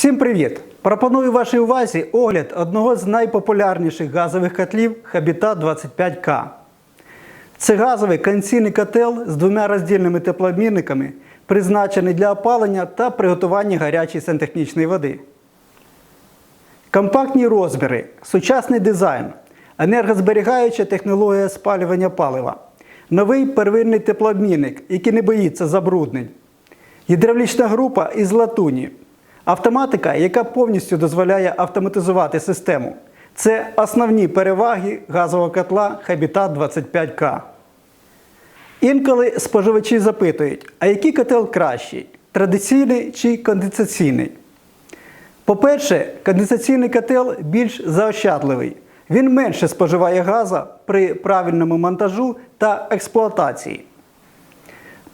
Всім привіт! Пропоную вашій увазі огляд одного з найпопулярніших газових котлів Habitat 25К. Це газовий конційний котел з двома роздільними теплообмінниками, призначений для опалення та приготування гарячої сантехнічної води. Компактні розміри, сучасний дизайн, енергозберігаюча технологія спалювання палива, новий первинний теплообмінник, який не боїться забруднень, гідравлічна група із латуні, автоматика, яка повністю дозволяє автоматизувати систему. Це основні переваги газового котла Habitat 25К. Інколи споживачі запитують, а який котел кращий традиційний чи конденсаційний? По-перше, конденсаційний котел більш заощадливий. Він менше споживає газу при правильному монтажу та експлуатації.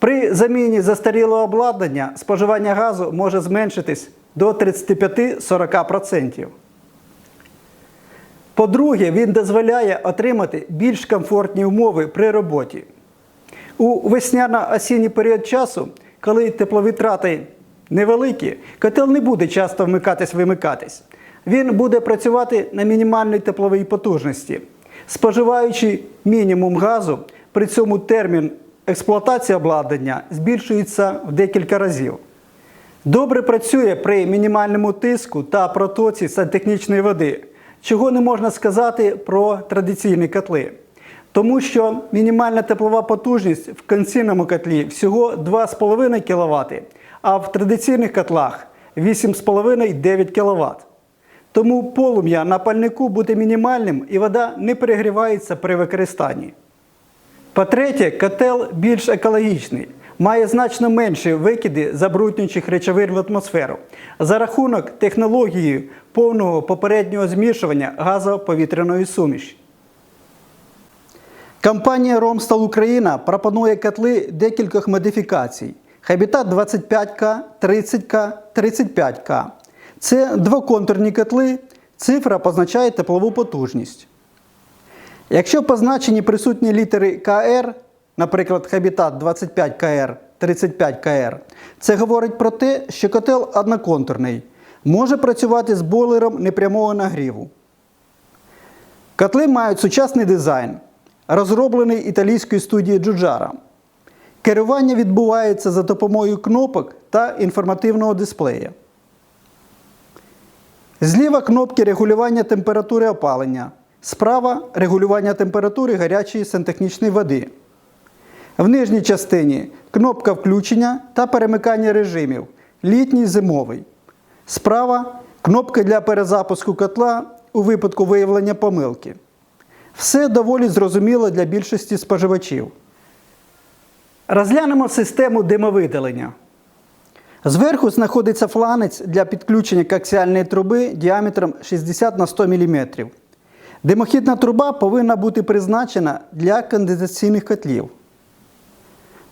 При заміні застарілого обладнання споживання газу може зменшитись до 35-40%. По-друге, він дозволяє отримати більш комфортні умови при роботі. У весняно-осінній період часу, коли тепловитрати невеликі, котел не буде часто вмикатись-вимикатись. Він буде працювати на мінімальній тепловій потужності, споживаючи мінімум газу, при цьому термін експлуатації обладнання збільшується в декілька разів. Добре працює при мінімальному тиску та протоці сантехнічної води, чого не можна сказати про традиційні котли. Тому що мінімальна теплова потужність в конційному котлі всього 2,5 кВт, а в традиційних котлах 8,5-9 кВт. Тому полум'я на пальнику буде мінімальним і вода не перегрівається при використанні. По-третє, котел більш екологічний, має значно менші викиди забруднюючих речовин в атмосферу за рахунок технології повного попереднього змішування газоповітряної суміші. Компанія Ромстал Україна пропонує котли декількох модифікацій: Habitat 25К, 30К, 35К. Це двоконтурні котли, цифра позначає теплову потужність. Якщо в позначенні присутні літери КР, наприклад, Habitat 25КР, 35КР, це говорить про те, що котел одноконтурний, може працювати з бойлером непрямого нагріву. Котли мають сучасний дизайн, розроблений італійською студією Джуджара. Керування відбувається за допомогою кнопок та інформативного дисплея. Зліва кнопки регулювання температури опалення. Справа регулювання температури гарячої сантехнічної води. В нижній частині кнопка включення та перемикання режимів літній зимовий. Справа кнопка для перезапуску котла у випадку виявлення помилки. Все доволі зрозуміло для більшості споживачів. Розглянемо систему димовидалення. Зверху знаходиться фланець для підключення коаксіальної труби діаметром 60 на 100 мм. Димохідна труба повинна бути призначена для конденсаційних котлів.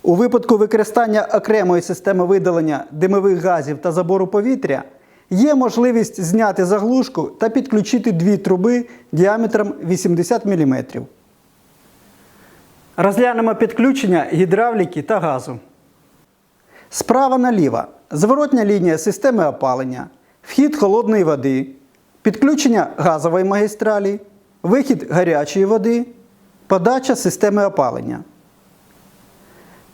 У випадку використання окремої системи видалення димових газів та забору повітря є можливість зняти заглушку та підключити дві труби діаметром 80 мм. Розглянемо підключення гідравліки та газу. Справа наліво зворотня лінія системи опалення, вхід холодної води, підключення газової магістралі, вихід гарячої води, подача системи опалення.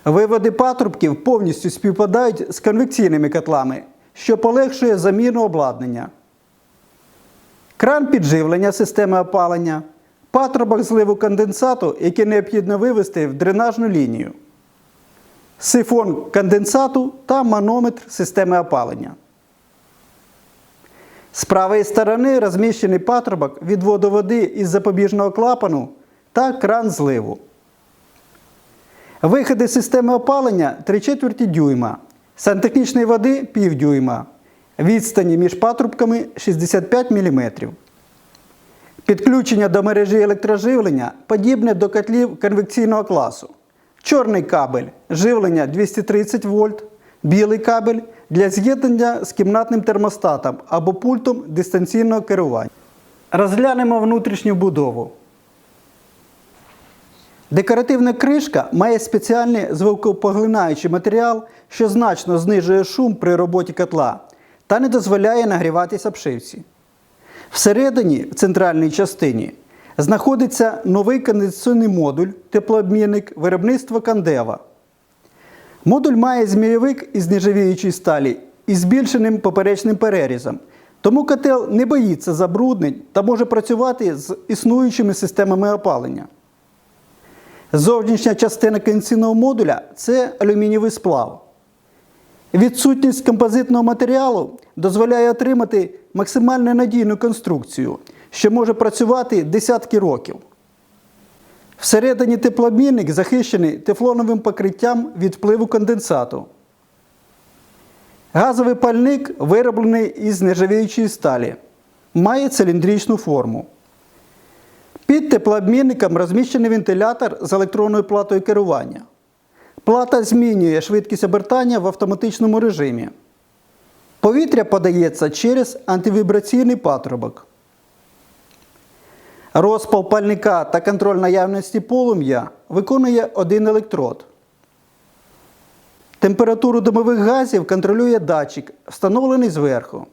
Виводи патрубків повністю співпадають з конвекційними котлами, що полегшує заміну обладнання. Кран підживлення системи опалення, патрубок зливу конденсату, який необхідно вивести в дренажну лінію сифон конденсату та манометр системи опалення. З правої сторони розміщений патрубок відводу води із запобіжного клапану та кран зливу. Виходи системи опалення 3 четверті дюйма, сантехнічної води пів дюйма. Відстані між патрубками 65 мм. Підключення до мережі електроживлення подібне до котлів конвекційного класу. Чорний кабель живлення 230 вольт, білий кабель для з'єднання з кімнатним термостатом або пультом дистанційного керування. Розглянемо внутрішню будову. Декоративна кришка має спеціальний звукопоглинаючий матеріал, що значно знижує шум при роботі котла та не дозволяє нагріватися обшивці. Всередині, в центральній частині, знаходиться новий конденсаційний модуль, теплообмінник виробництва Кандева. Модуль має змійовик із нержавіючої сталі із збільшеним поперечним перерізом, тому котел не боїться забруднень та може працювати з існуючими системами опалення. Зовнішня частина конденсаційного модуля це алюмінієвий сплав. Відсутність композитного матеріалу дозволяє отримати максимально надійну конструкцію, що може працювати десятки років. Всередині теплообмінник захищений тефлоновим покриттям від впливу конденсату. Газовий пальник вироблений із нержавіючої сталі. Має циліндричну форму. Під теплообмінником розміщений вентилятор з електронною платою керування. Плата змінює швидкість обертання в автоматичному режимі. Повітря подається через антивібраційний патрубок. Розпал пальника та контроль наявності полум'я виконує один електрод. Температуру димових газів контролює датчик, встановлений зверху.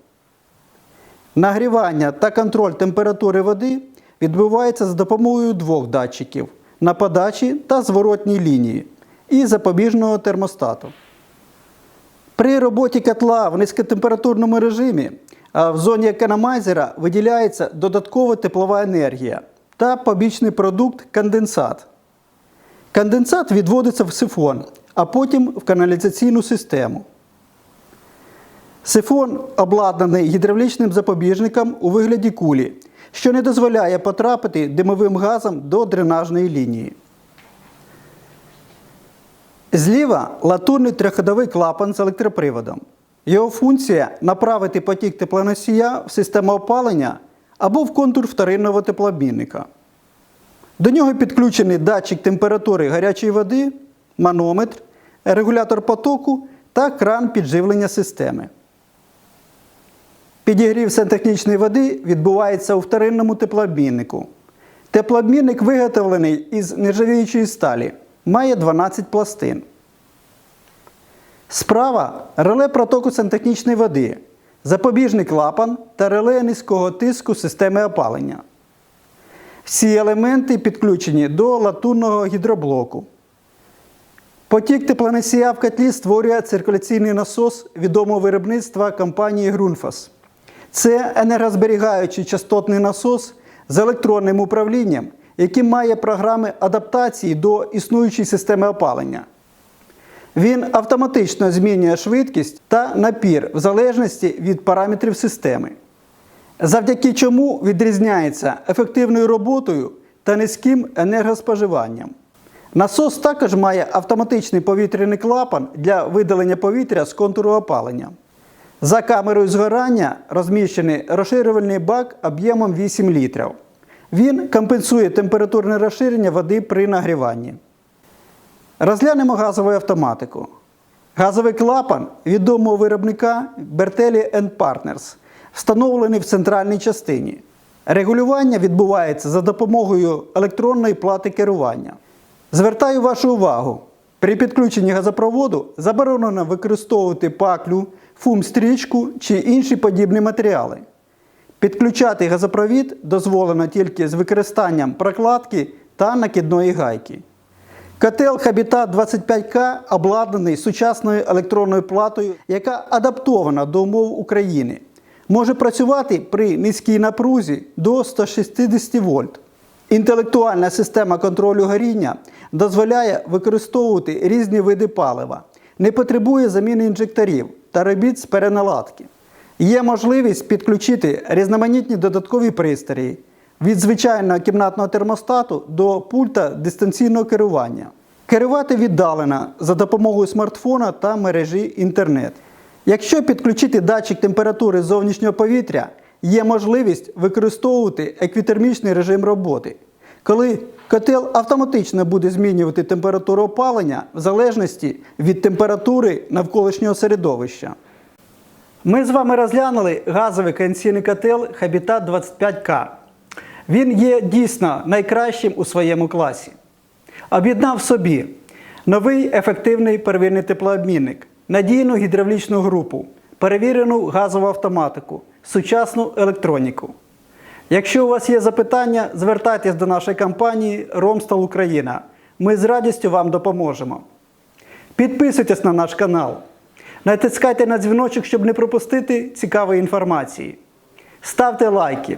Нагрівання та контроль температури води відбувається за допомогою двох датчиків на подачі та зворотній лінії і запобіжного термостату. При роботі котла в низькотемпературному режимі в зоні економайзера виділяється додаткова теплова енергія та побічний продукт конденсат. Конденсат відводиться в сифон, а потім в каналізаційну систему. Сифон обладнаний гідравлічним запобіжником у вигляді кулі, що не дозволяє потрапити димовим газом до дренажної лінії. Зліва латурний трьохходовий клапан з електроприводом. Його функція направити потік теплоносія в систему опалення або в контур вторинного теплообмінника. До нього підключений датчик температури гарячої води, манометр, регулятор потоку та кран підживлення системи. Підігрів сантехнічної води відбувається у вторинному теплообміннику. Теплообмінник виготовлений із нержавіючої сталі, має 12 пластин. Справа реле протоку сантехнічної води, запобіжний клапан та реле низького тиску системи опалення. Всі елементи підключені до латунного гідроблоку. Потік теплоносія в котлі створює циркуляційний насос відомого виробництва компанії Грунфас. Це енергозберігаючий частотний насос з електронним управлінням, який має програми адаптації до існуючої системи опалення. Він автоматично змінює швидкість та напір в залежності від параметрів системи, завдяки чому відрізняється ефективною роботою та низьким енергоспоживанням. Насос також має автоматичний повітряний клапан для видалення повітря з контуру опалення. За камерою згорання розміщений розширювальний бак об'ємом 8 літрів. Він компенсує температурне розширення води при нагріванні. Розглянемо газову автоматику. Газовий клапан відомого виробника Bertelli Partners встановлений в центральній частині. Регулювання відбувається за допомогою електронної плати керування. Звертаю вашу увагу, при підключенні газопроводу заборонено використовувати паклю, фум-стрічку чи інші подібні матеріали. Підключати газопровід дозволено тільки з використанням прокладки та накидної гайки. Котел Habitat 25К обладнаний сучасною електронною платою, яка адаптована до умов України. Може працювати при низькій напрузі до 160 вольт. Інтелектуальна система контролю горіння дозволяє використовувати різні види палива, не потребує заміни інжекторів та робіт з переналадки. Є можливість підключити різноманітні додаткові пристрої від звичайного кімнатного термостату до пульта дистанційного керування. Керувати віддалено за допомогою смартфона та мережі інтернет. Якщо підключити датчик температури зовнішнього повітря, є можливість використовувати еквітермічний режим роботи, коли котел автоматично буде змінювати температуру опалення в залежності від температури навколишнього середовища. Ми з вами розглянули газовий конденсаційний котел Habitat 25К. Він є дійсно найкращим у своєму класі. Об'єднав собі новий ефективний первинний теплообмінник, надійну гідравлічну групу, перевірену газову автоматику, сучасну електроніку. Якщо у вас є запитання, звертайтесь до нашої компанії Ромстал Україна. Ми з радістю вам допоможемо. Підписуйтесь на наш канал. Натискайте на дзвіночок, щоб не пропустити цікавої інформації. Ставте лайки.